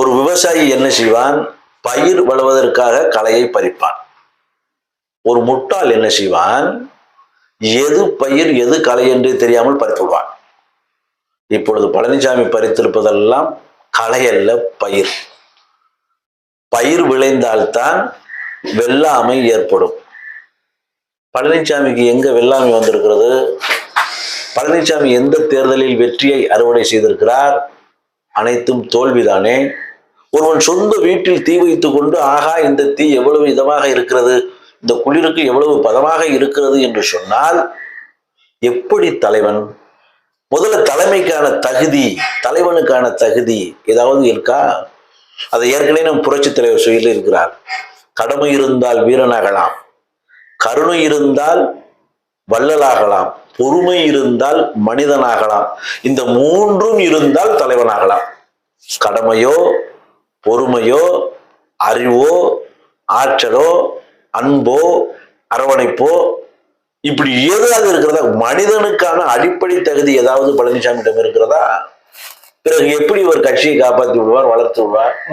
ஒரு விவசாயி என்ன செய்வான்? பயிர் வளவதற்காக களையை பறிப்பான். ஒரு முட்டாள் என்ன செய்வான்? எது பயிர் எது களை என்று தெரியாமல் பறித்து விடுவான். இப்பொழுது பழனிசாமி பறித்திருப்பதெல்லாம் களை அல்ல பயிர். பயிர் விளைந்தால்தான் வெள்ளாமை ஏற்படும். பழனிசாமிக்கு எங்க வெள்ளாமை வந்திருக்கிறது? பழனிசாமி எந்த தேர்தலில் வெற்றியை அறுவடை செய்திருக்கிறார்? அனைத்தும் தோல்விதானே? ஒருவன் சொந்த வீட்டில் தீ வைத்து கொண்டு ஆகா இந்த தீ எவ்வளவு இதமாக இருக்கிறது? இந்த குளிருக்கு எவ்வளவு பதமாக இருக்கிறது? என்று சொன்னால் எப்படி தலைவன்? முதல்ல தலைமைக்கான தகுதி தலைவனுக்கான தகுதி ஏதாவது இருக்கா? அதை ஏற்கனவே நம் புரட்சி தலைவர் சொல்லி இருக்கிறார். கடமை இருந்தால் வீரனாகலாம் கருணை இருந்தால் வள்ளலாகலாம் பொறுமை இருந்தால் மனிதனாகலாம் இந்த மூன்றும் இருந்தால் தலைவனாகலாம். கடமையோ பொறுமையோ அறிவோ ஆற்றலோ அன்போ அரவணைப்போ இப்படி ஏதாவது இருக்கிறதா? மனிதனுக்கான அடிப்படை தகுதி ஏதாவது பழனிசாமியிடம் இருக்கிறதா? பிறகு எப்படி ஒரு கட்சியை காப்பாற்றி விடுவார் வளர்த்து விடுவார்?